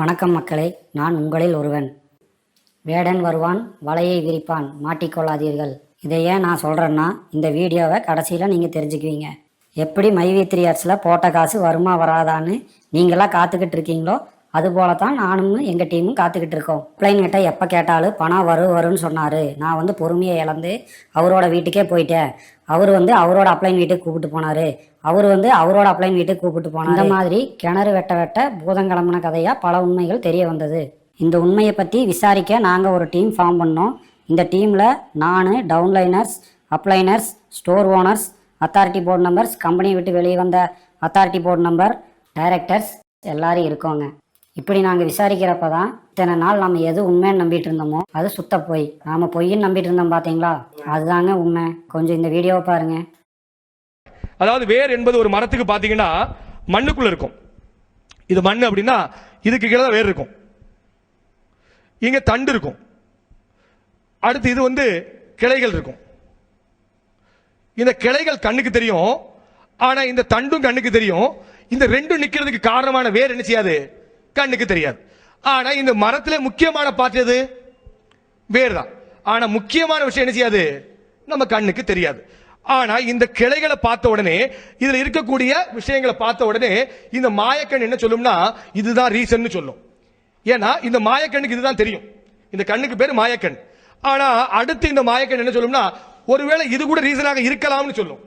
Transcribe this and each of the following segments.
வணக்கம் மக்களே நான் உங்களில் ஒருவன். வேடன் வருவான் வலையை விரிப்பான் மாட்டிக்கொள்ளாதீர்கள். இதை ஏன் நான் சொல்கிறேன்னா இந்த வீடியோவை கடைசியில் நீங்கள் தெரிஞ்சுக்குவீங்க. எப்படி மைவி த்ரீ இயர்ஸில் போட்ட காசு வருமா வராதான்னு நீங்களாம் காத்துக்கிட்டு இருக்கீங்களோ அதுபோல தான் நானும் எங்கள் டீமும் காத்துக்கிட்டு இருக்கோம். பிள்ளைங்கிட்ட எப்போ கேட்டாலும் பணம் வரும் வரும்னு சொன்னார். நான் வந்து பொறுமையை இழந்து அவரோட வீட்டுக்கே போயிட்டேன். அவர் வந்து அவரோட அப்ளைன் வீட்டுக்கு கூப்பிட்டு போனார். அவர் வந்து அவரோட அப்ளைன் வீட்டுக்கு கூப்பிட்டு போனார். இந்த மாதிரி கிணறு வெட்ட வெட்ட பூதம் கிளம்பின கதையாக பல உண்மைகள் தெரிய வந்தது. இந்த உண்மையை பற்றி விசாரிக்க நாங்கள் ஒரு டீம் ஃபார்ம் பண்ணோம். இந்த டீமில் நான் downliners upliners store owners authority board numbers company விட்டு வெளியே வந்த அத்தாரிட்டி போர்டு நம்பர் டைரக்டர்ஸ் எல்லாரும் இருக்கோங்க. இப்படி நாங்கள் விசாரிக்கிறப்ப தான் இத்தனை நாள் நம்ம எது உண்மைன்னு நம்பிட்டு இருந்தோமோ அது சுத்த பொய். நாம பொய்ன்னு நம்பிட்டு இருந்தோம் பார்த்தீங்களா அதுதாங்க உண்மை. கொஞ்சம் இந்த வீடியோவை பாருங்க. அதாவது வேர் என்பது ஒரு மரத்துக்கு பார்த்தீங்கன்னா மண்ணுக்குள்ள இருக்கும். இது மண் அப்படின்னா இதுக்கு கீழே தான் வேர் இருக்கும். இங்கே தண்டு இருக்கும். அடுத்து இது வந்து கிளைகள் இருக்கும். இந்த கிளைகள் கண்ணுக்கு தெரியும். ஆனால் இந்த தண்டும் கண்ணுக்கு தெரியும். இந்த ரெண்டும் நிற்கிறதுக்கு காரணமான வேர் என்ன செய்யாது? கண்ணுக்கு தெரியாது. ஆனால் இந்த மரத்தில் முக்கியமான பாட்டு எது? வேர் தான் ஆனால் முக்கியமான விஷயம் என்ன செய்யாது? நம்ம கண்ணுக்கு தெரியாது. ஆனா இந்த கிளைகளை பார்த்த உடனே இதுல இருக்கக்கூடிய விஷயங்களை பார்த்த உடனே இந்த மாயக்கண் என்ன சொல்லும்னா இதுதான் ரீசன் சொல்லும். ஏன்னா இந்த மாயக்கண்ணுக்கு இதுதான் தெரியும். இந்த கண்ணுக்கு பேர் மாயக்கண். ஆனா அடுத்து இந்த மாயக்கண் என்ன சொல்லும்னா ஒருவேளை இது கூட ரீசனாக இருக்கலாம்னு சொல்லும்.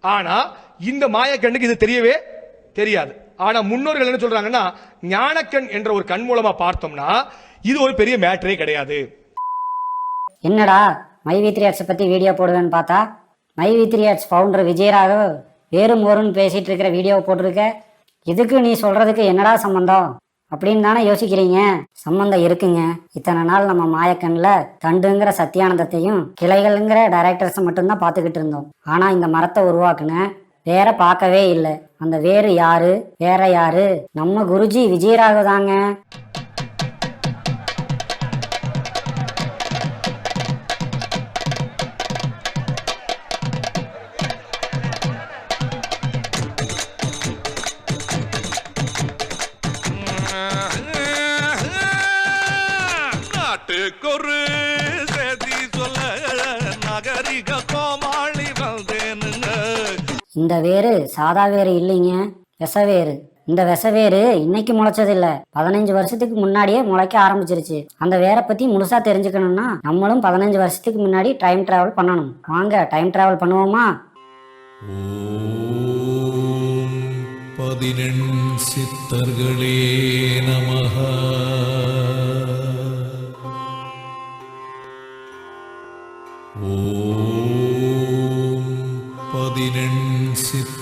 ஆனா இந்த மாயக்கண்ணுக்கு இது தெரியவே தெரியாது. ஆனா முன்னோர்கள் என்ன சொல்றாங்கன்னா ஞானக்கண் என்ற ஒரு கண் மூலமா பார்த்தோம்னா இது ஒரு பெரிய மேட்டரே கிடையாது. என்னடா மை வி த்ரீ ஆர்ட்ஸை வீடியோ போடுவேன்னு பார்த்தா my V three arts founder Vijayaraghav வேறும் ஒருன்னு பேசிகிட்டு இருக்கிற வீடியோவை போட்டிருக்க. இதுக்கு நீ சொல்கிறதுக்கு என்னடா சம்மந்தம் அப்படின்னு தானே யோசிக்கிறீங்க? சம்மந்தம் இருக்குங்க. இத்தனை நாள் நம்ம மாயக்கண்ணில் தண்டுங்கிற சத்தியானந்தத்தையும் கிளைகள்ங்கிற டைரக்டர்ஸை மட்டும்தான் பார்த்துக்கிட்டு இருந்தோம். ஆனால் இந்த மரத்தை உருவாக்குன வேற பார்க்கவே இல்லை. அந்த வேறு யாரு? வேற யாரு? நம்ம குருஜி விஜயராகவ் தாங்க. நாட்டுக்கொரு செய்தி சொல்ல நகரிக கோமாளி வந்தேனுங்க. இந்த வேரு சாதா வேரு இல்லைங்க. விசவேரு இந்த விசவேரு இன்னைக்கு முளைச்சது இல்ல பதினஞ்சு வருஷத்துக்கு முன்னாடியே முளைக்க ஆரம்பிச்சிருச்சு. அந்த வேரை பத்தி முழுசா தெரிஞ்சுக்கணும்னா நம்மளும் பதினஞ்சு வருஷத்துக்கு முன்னாடி டைம் டிராவல் பண்ணணும். வாங்க டைம் டிராவல் பண்ணுவோமா? பதினெண் சித்தர்களே நமஹ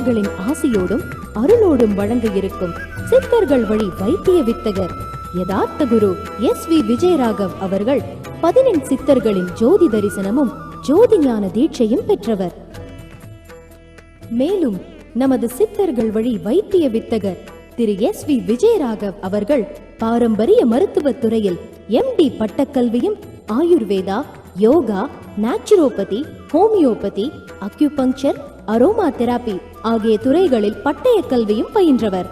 சித்தர்களின் ஆசியோடும் அருளோடும் வழங்க இருக்கும் சித்தர்கள் வழி வைத்திய வித்தகர். யதார்த்த குரு எஸ் வி விஜயராகவ் அவர்கள் பதினெண் சித்தர்களின் ஜோதி தரிசனமும் ஜோதி ஞான தீட்சையும் பெற்றவர். மேலும் நமது சித்தர்கள் வழி வைத்திய வித்தகர் திரு எஸ் வி விஜயராகவ் அவர்கள் பாரம்பரிய மருத்துவத் துறையில் MD பட்டக்கல்வியும் Ayurveda yoga naturopathy homeopathy acupuncture aroma therapy ஆகிய துறைகளில் பட்டய கல்வியும் பயின்றவர்.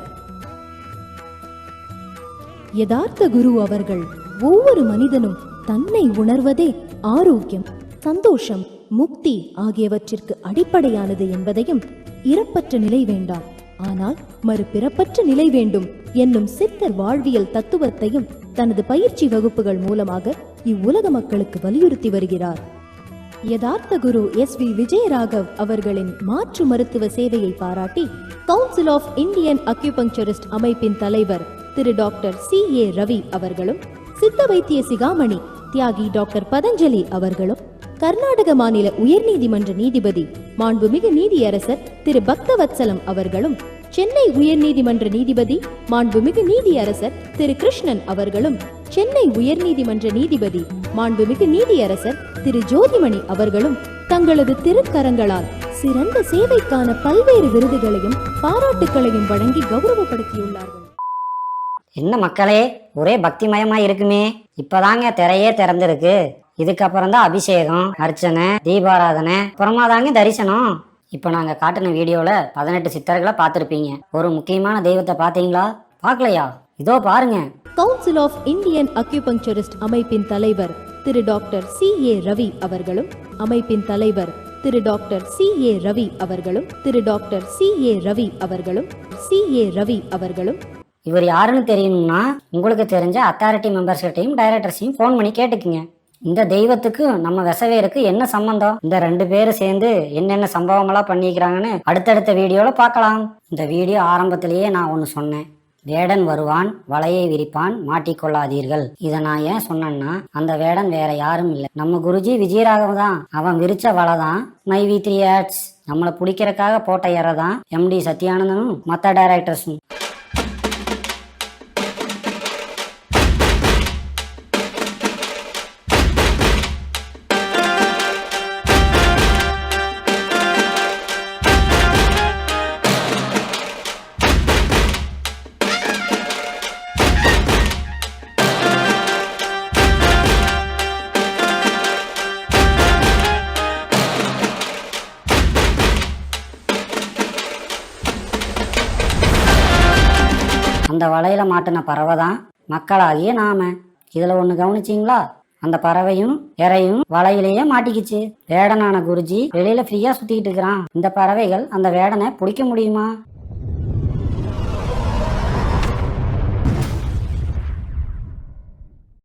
யதார்த்த குரு அவர்கள் ஒவ்வொரு மனிதனும் தன்னை உணர்வதே ஆரோக்கியம் சந்தோஷம் முக்தி ஆகியவற்றிற்கு அடிப்படையானது என்பதையும் இறப்பற்ற நிலை வேண்டாம். ஆனால் மறுபிறப்பற்ற நிலை வேண்டும் என்னும் சித்தர் வாழ்வியல் தத்துவத்தையும் தனது பயிற்சி வகுப்புகள் மூலமாக இவ்வுலக மக்களுக்கு வலியுறுத்தி வருகிறார். யதார்த்த குரு எஸ் வி விஜயராகவ் அவர்களின் மாற்று மருத்துவ சேவையை பாராட்டி கவுன்சில் ஆஃப் இந்தியன் அக்யூபங்சரிஸ்ட் அமைப்பின் தலைவர் Thiru doctor C A Ravi அவர்களும் சித்த வைத்திய சிகாமணி தியாகி டாக்டர் பதஞ்சலி அவர்களும் கர்நாடக மாநில உயர்நீதிமன்ற நீதிபதி மாண்புமிகு நீதியரசர் திரு பக்தவத்சலம் அவர்களும் சென்னை உயர்நீதிமன்ற நீதிபதி மாண்புமிகு நீதியரசர் திரு கிருஷ்ணன் அவர்களும் சென்னை உயர்நீதிமன்ற நீதிபதி மாண்புமிகு நீதியரசர் திரு ஜோதிமணி அவர்களும் தங்களது திருக்கரங்களால் சிறந்த சேவைக்கான பல்வேறு விருதுகளையும் பாராட்டுக்களையும் வழங்கி கௌரவப்படுத்தியுள்ளார்கள். என்ன மக்களே ஒரே பக்திமயமா இருக்குமே. இப்பதாங்க திரையே திறந்திருக்கு. இதுக்கப்புறம் தான் அபிஷேகம் அர்ச்சனை தீபாராதனை அப்புறமா தாங்க தரிசனம். இப்போ நாங்க காட்டின வீடியோல பதினெட்டு சித்தர்களை பார்த்துருப்பீங்க. ஒரு முக்கியமான தெய்வத்தை பார்த்தீங்களா? பார்க்கலையா? இதோ பாருங்க. கவுன்சில் ஆஃப் இந்தியன் அக்யூபங்சரிஸ்ட் அமைப்பின் தலைவர் Thiru doctor C A Ravi அவர்களும் அமைப்பின் தலைவர் Thiru doctor C A Ravi அவர்களும் Thiru doctor C A Ravi அவர்களும் சி ஏ ரவி அவர்களும். இவர் யாருன்னு தெரியணும்னா உங்களுக்கு தெரிஞ்ச அத்தாரிட்டி மெம்பர்ஸ்கிட்டையும் டைரக்டர்ஸையும் ஃபோன் பண்ணி கேட்டுக்குங்க. இந்த தெய்வத்துக்கு நம்ம விசவேருக்கு என்ன சம்பந்தம்? இந்த ரெண்டு பேரும் சேர்ந்து என்னென்ன சம்பவமெல்லாம் பண்ணிக்கிறாங்கன்னு அடுத்தடுத்த வீடியோல பார்க்கலாம். இந்த வீடியோ ஆரம்பத்திலேயே நான் ஒன்று சொன்னேன். வேடன் வருவான் வலையை விரிப்பான் மாட்டிக்கொள்ளாதீர்கள் இதை நான் ஏன் சொன்னேன்னா அந்த வேடன் வேற யாரும் இல்லை. நம்ம குருஜி விஜயராகவ் தான் அவன் விரிச்ச வலை தான் மை வி த்ரீ ஆட்ஸ் நம்மளை பிடிக்கிறக்காக போட்ட இறை தான் எம்டி சத்யானந்தனும் மற்ற டைரக்டர்ஸும் அந்த வலையில மாட்டின பறவை தான் மக்களாகிய நாம. இதுல ஒண்ணு கவனிச்சிங்களா? அந்த பறவையும் இறையும் வலையிலேயே மாட்டிக்கிச்சு. வேடனான குருஜி வெளியில ஃப்ரீயா சுத்திக்கிட்டு இருக்கிறான். இந்த பறவைகள் அந்த வேடனை பிடிக்க முடியுமா?